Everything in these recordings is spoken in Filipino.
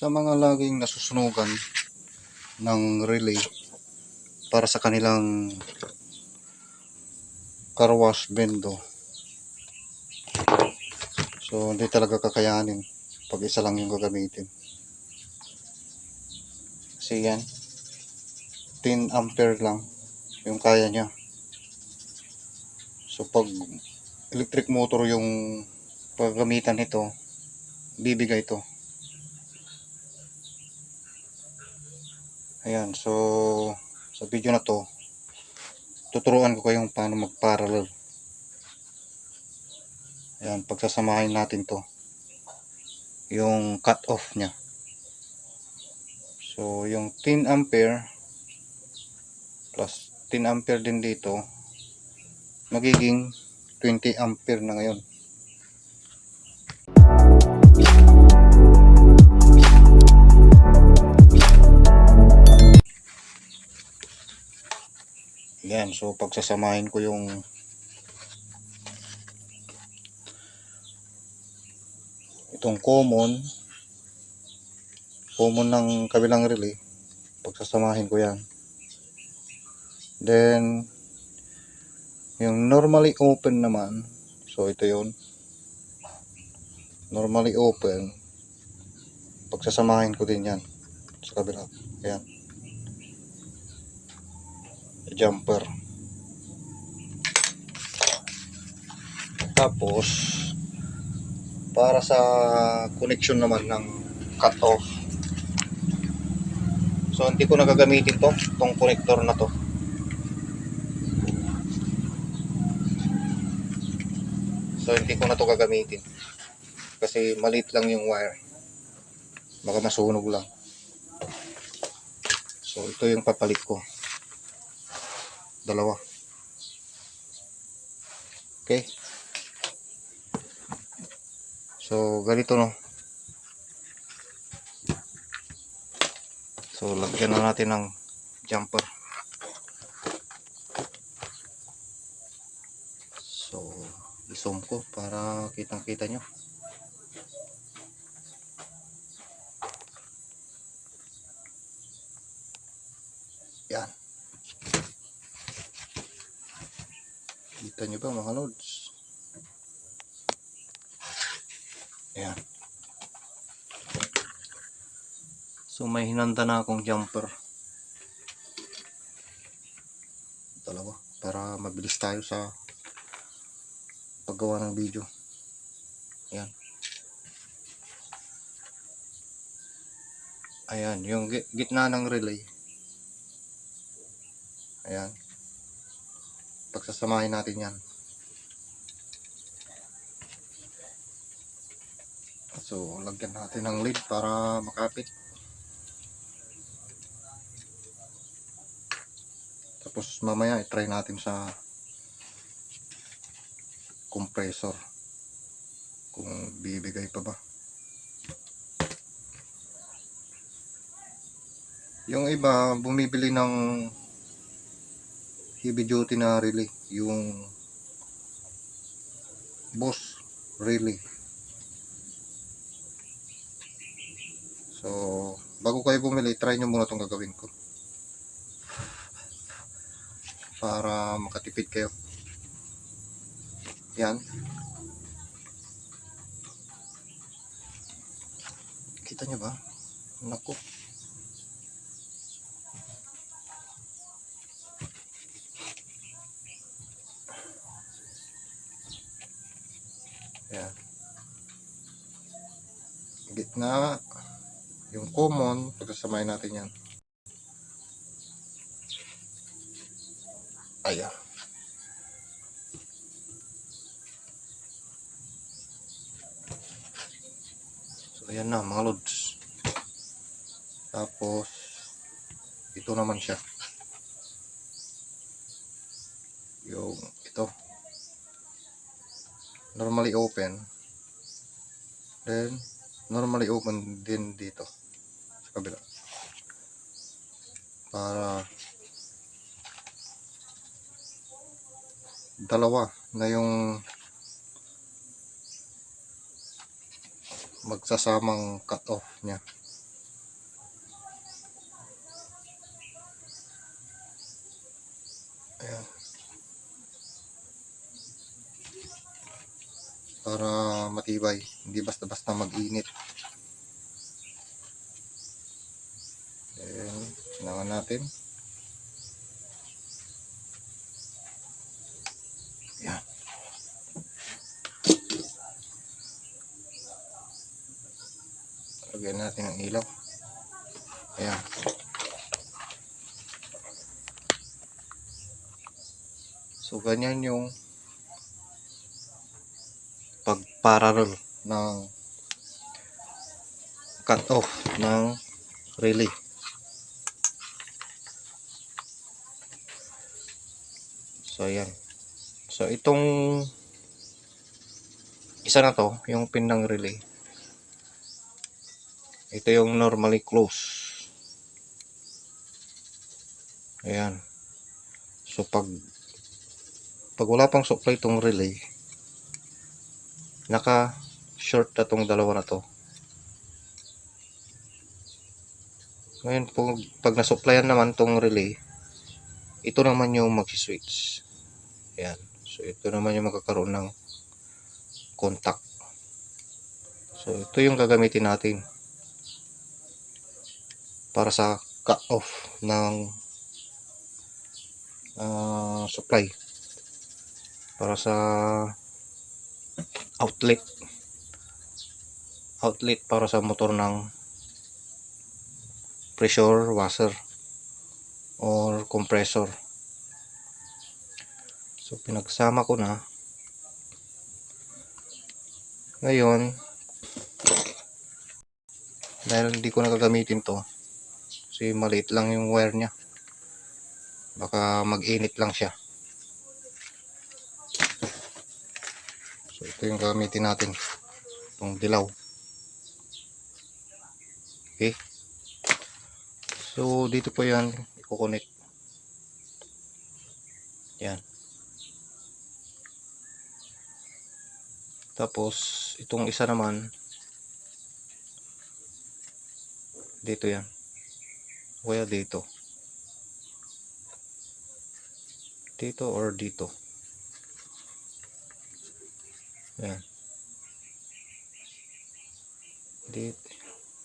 sa mga laging nasusunugan ng relay para sa kanilang car wash bendo. So, hindi talaga kakayanin pag isa lang yung gagamitin. Kasi yan, 10 ampere lang yung kaya niya. So, pag electric motor yung paggamitan nito, bibigay ito. Ayan, so sa video na to, tuturuan ko kayong paano mag-parallel. Ayan, pagsasamahin natin to. Yung cut off niya. So, yung 10 ampere plus 10 ampere din dito, magiging 20 ampere na ngayon. Yan, so pagsasamahin ko yung itong common common ng kabilang relay. Pagsasamahin ko yan. Then yung normally open naman so ito yun. Normally open pagsasamahin ko din yan sa kabila. Ayan jumper. Tapos para sa connection naman ng cut off so hindi ko nagagamitin to tong connector na to. So hindi ko na to gagamitin. Kasi maliit lang yung wire. Baka masunog lang. So ito yung papalit ko dalawa. Okay. So ganito no? So lagyan na natin ng jumper. So isum ko para kitang kita nyo yan Kita nyo ba mga lods? Ayan. So may hinanda na akong jumper. Dalawa. Para mabilis tayo sa paggawa ng video. Ayan. Ayan. Yung gi- gitna ng relay. Ayan pagsasamahin natin yan. So lagyan natin ng lid para makapit. Tapos mamaya i-try natin sa compressor kung bibigay pa ba. Yung iba bumibili ng heavy duty na relay yung boss relay. So bago kayo bumili try nyo muna itong gagawin ko. Para makatipid kayo. Yan. Kita nyo ba? Naku Ayan. Gitna, yung common, pagkasamahin natin yan. Ayan. So, ayan na mga lods. Tapos, ito naman siya. Yung, ito normally open then normally open din dito sa kabila. Para dalawa na yung magsasamang cut off niya. Ayan. Para matibay, hindi basta-basta mag-init. Ayan, sinangan natin. Ayan. Lagyan natin ang ilaw. Ayan. So, ganyan yung pag-parallel ng cut-off ng relay. So, ayan. So, itong isa na to, yung pin ng relay. Ito yung normally close. Ayan. So, pag pag wala pang supply itong relay, naka short na tong dalawa na to. Ngayon, pag, pag nasupplyan naman tong relay, ito naman yung mag-switch. Ayan. So, ito naman yung magkakaroon ng contact. So, ito yung gagamitin natin para sa cut-off ng ah, supply para sa outlet. Outlet para sa motor ng pressure washer or compressor. So pinagsama ko na. Ngayon dahil hindi ko nakagamitin to kasi maliit lang yung wire nya baka mag-init lang siya so ito yung gamitin natin. Itong dilaw. Okay. So dito po yan. I-connect. Yan. Tapos itong isa naman. Dito yan. Kaya dito. Dito or dito yan. Dito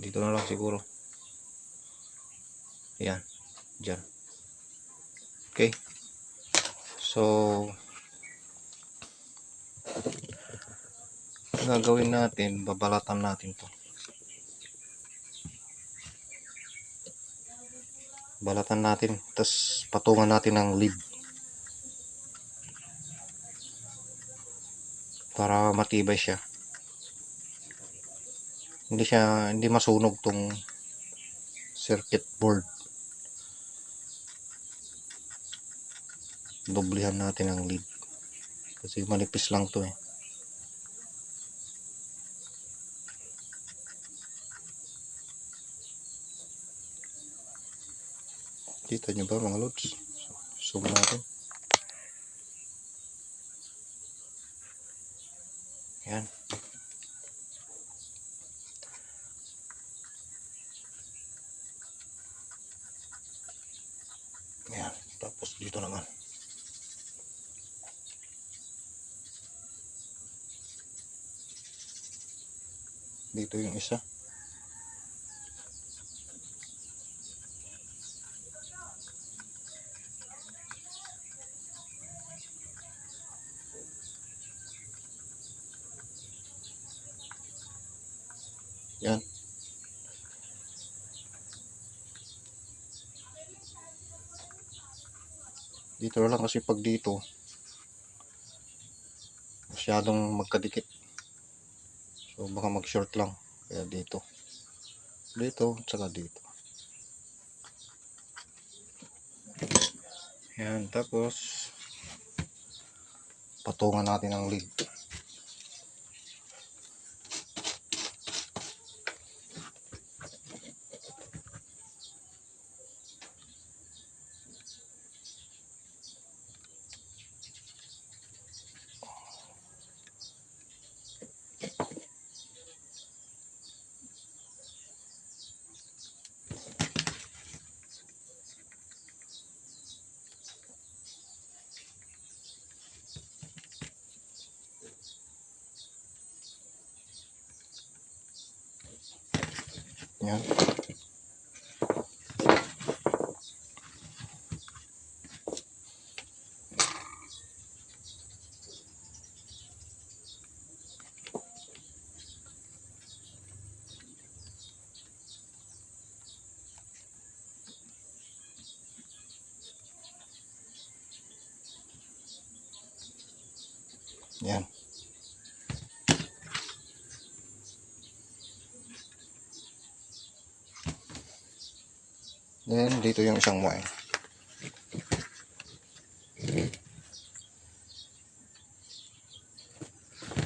dito na lang siguro. Yan dyan. Okay. So gagawin natin? Babalatan natin to. Balatan natin tapos patungan natin ng lead para matibay siya. Hindi siya hindi masunog tong circuit board. Doblihan natin ang lead. Kasi manipis lang to eh. Kita nyo ba mga lods? Zoom natin yan. Yan. Tapos dito naman. Dito yung isa dito lang kasi pag dito masyadong magkadikit. So baka mag short lang. Kaya dito. Dito tsaka dito. Yan tapos patungan natin ang lead Yan. Yan. Then, dito yung isang wine.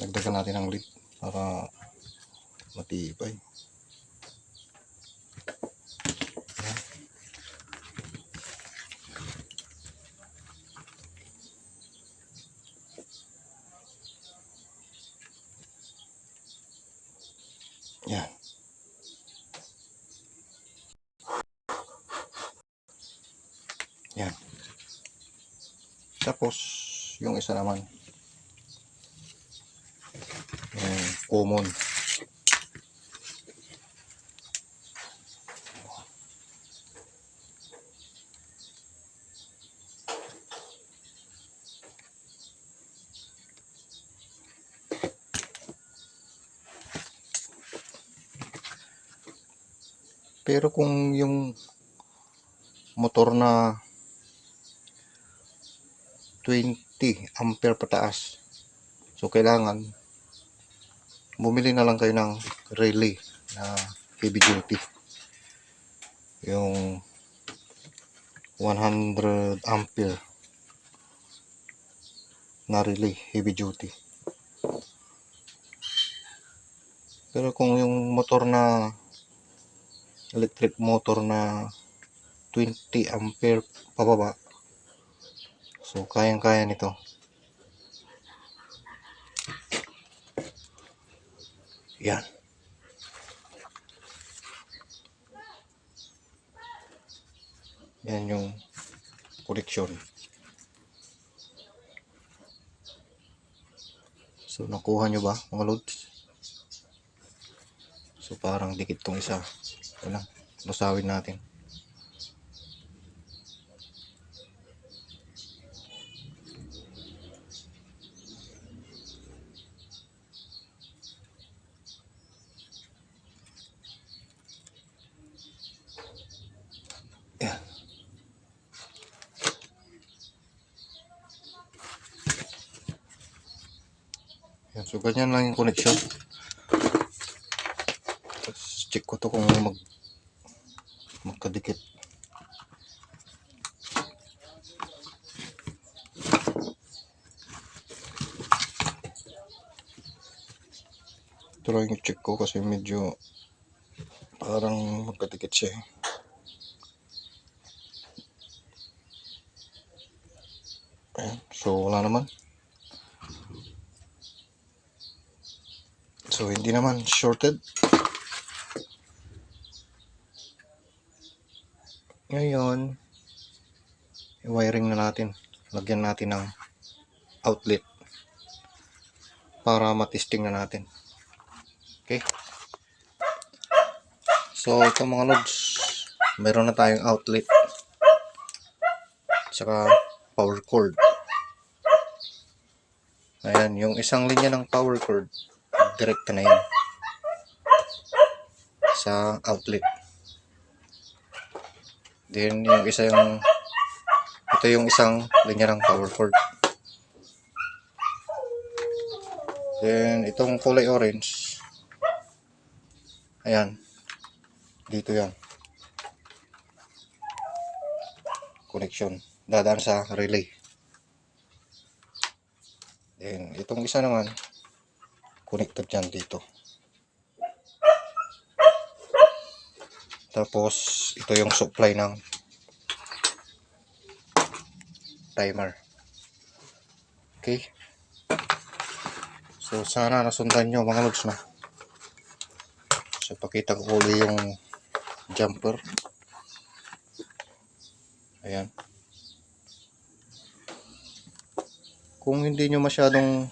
Dagdagan natin ng lid para matibay. Yan. Yan. Yan. Tapos, yung isa naman. Yung common. Pero kung yung motor na 20 ampere pataas. So, kailangan bumili na lang kayo ng relay na heavy duty. Yung 100 ampere na relay heavy duty. Pero kung yung motor na electric motor na 20 ampere pababa So, kayang-kaya nito. Yan. Yan yung koleksyon. So, nakuha nyo ba, mga lods? So, parang dikit tong isa. Ito lang. Lusawin natin. Ganyan lang yung connection. Tapos, check ko to kung mag magkadikit. Ito lang yung check ko kasi medyo parang magkadikit siya eh. So, wala naman. So, hindi naman shorted. Ngayon, i-wiring na natin. Lagyan natin ng outlet para matesting na natin. Okay? So, ito mga lods, meron na tayong outlet. Tsaka power cord. Ayan, yung isang linya ng power cord, direct na yan sa outlet. Then, yung isa yung ito yung isang linya ng power cord. Then, itong kulay orange, ayan, dito yan. Connection. Dadaan sa relay. Then, itong isa naman, connected yan dito. Tapos, ito yung supply ng timer. Okay. So, sana nasundan nyo mga lods na. So, pakita ko uli yung jumper. Ayan. Kung hindi nyo masyadong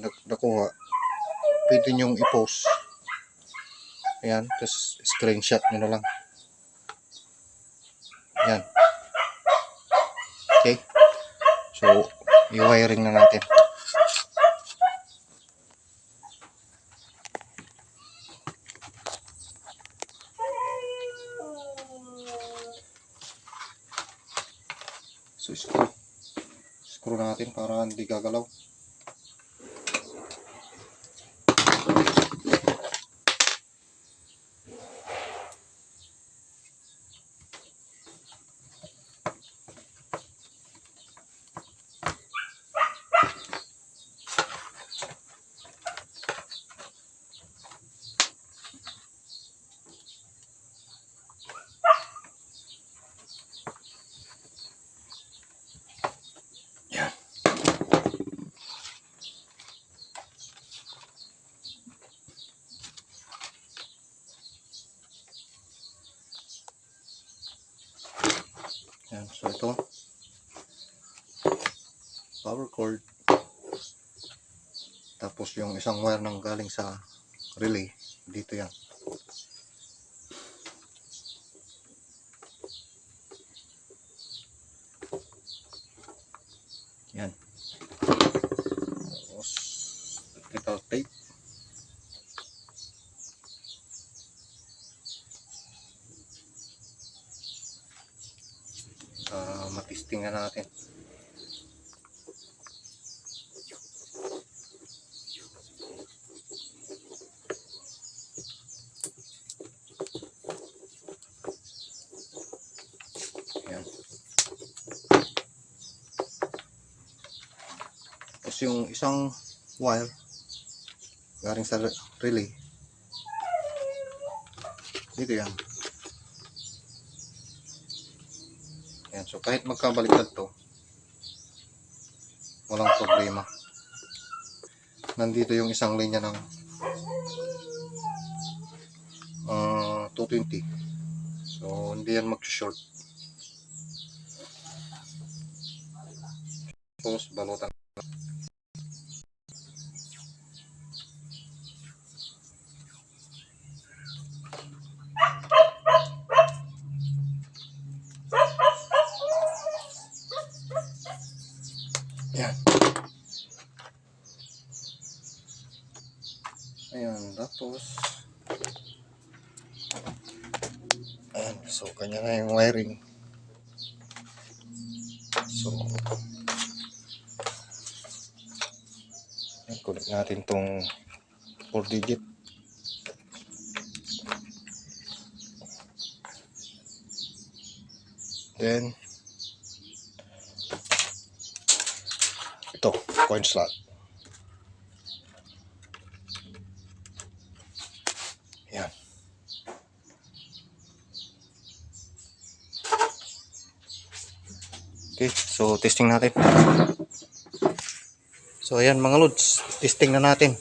nak- nakuha, pwede nyong i-post. Ayan, tapos screenshot nyo na lang. Ayan. Okay. So, i-wiring na natin. So, screw. Screw natin para hindi gagalaw. Yan. Yan, so ito. Power cord. Tapos yung isang wire nang galing sa relay. Dito yan. Yan. Tapos, electrical tape. Para matistingan natin. Yan. Tapos yung isang wire galing sa re- relay. Dito yan. Yan. So kahit magkabaliktad to, walang problema. Nandito yung isang linya ng ah, 220. So hindi yan mag-short. Tapos balutan Ayan, tapos Ayan, so kanya na yung wiring. So connect natin tong 4 digit. Then ito, coin slot. Yan. Okay, so testing natin. So ayan mga lods, testing na natin.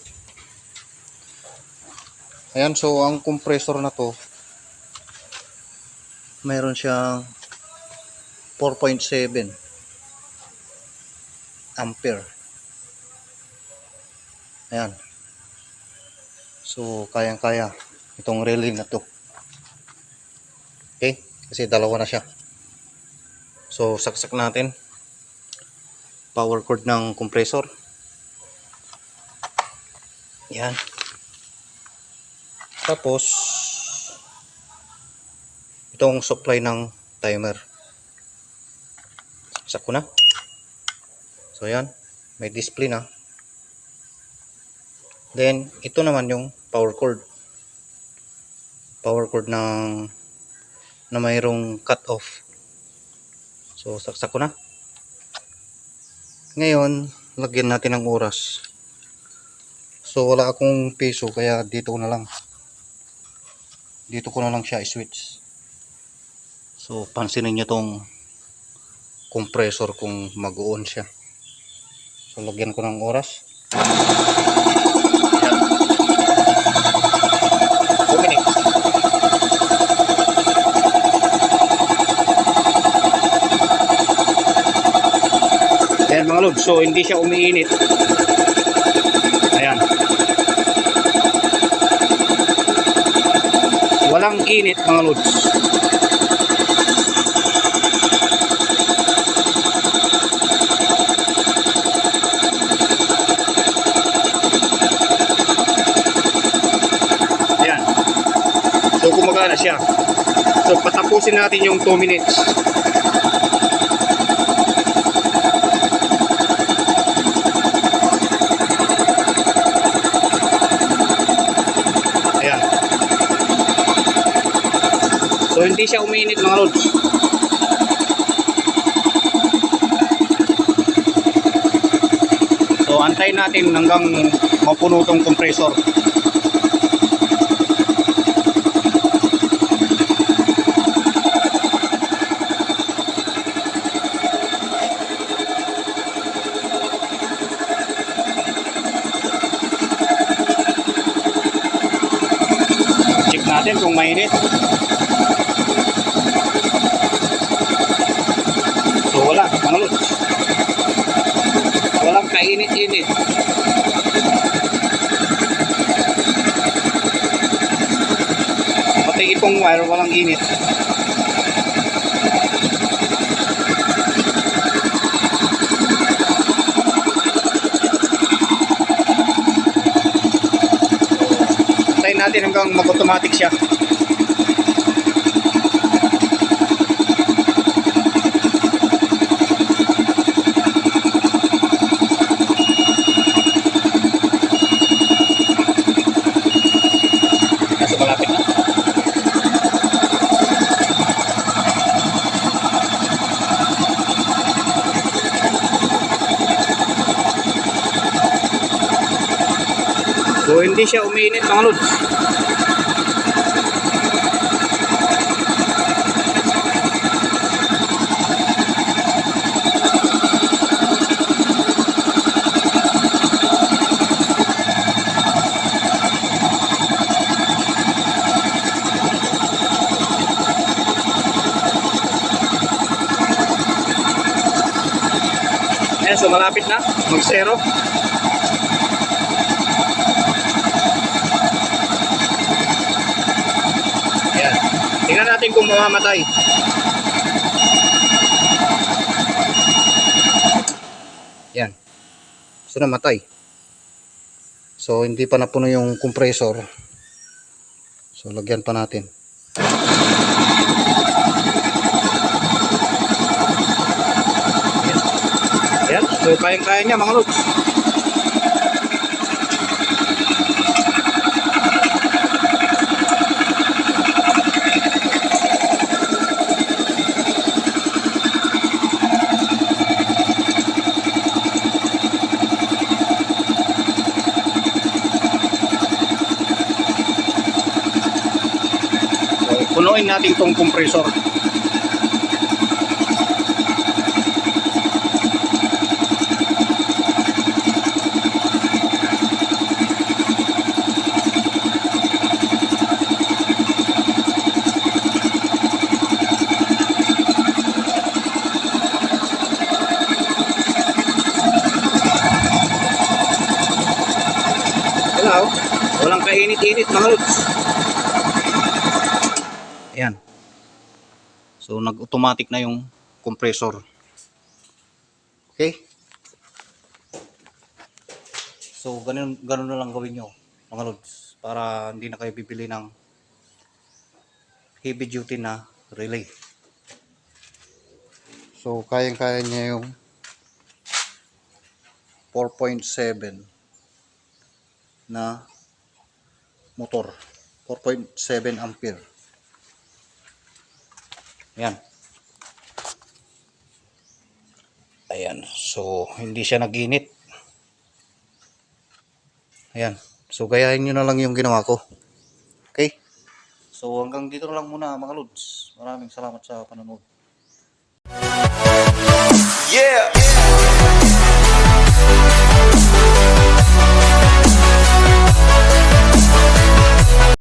Ayan, so ang compressor na to, mayroon siyang 4.7 ampere. Ayan. So, kayang-kaya itong relay na to. Okay? Kasi dalawa na siya. So, saksak natin. Power cord ng compressor. Yan. Tapos, itong supply ng timer. Saksak ko na. So, yan. May display na. Then, ito naman yung power cord. Power cord ng na mayroong cut off. So, saksak ko na. Ngayon, lagyan natin ng oras. So, wala akong piso, kaya dito ko na lang. Dito ko na lang siya i-switch. So, pansinin nyo tong compressor kung mag-on siya. So, lagyan ko ng oras. So hindi siya umiinit. Ayan. Walang init mga lods. Ayan. So kumagana siya. So patapusin natin yung 2 minutes. Hindi siya uminit mga lods. So antayin natin hanggang mapuno tong compressor. Check natin kung mainit. Lods. Walang kainit-init. Pati itong wire, walang init. Antayin natin hanggang mag-automatic siya. Hindi siya umiinit mga lods. Ayan, so malapit na. Mag-zero. Ayan. Tingnan natin kung mamamatay. Yan. So namatay. So hindi pa napuno yung compressor. So lagyan pa natin. Yan. So kayang-kaya niya mga lods. Punuin natin tong compressor. Hello? Walang kainit-init mga lods. Ayan. So nag-automatic na yung compressor. Okay? So ganun, ganun na lang gawin nyo mga lods para hindi na kayo bibili ng heavy duty na relay. So kayang-kaya niya yung 4.7 na motor. 4.7 ampere. Ayan. Ayan. So, hindi siya naginit. Ayan. So, gayahin nyo na lang yung ginawa ko. Okay? So, hanggang dito lang muna mga lods. Maraming salamat sa panonood. Yeah.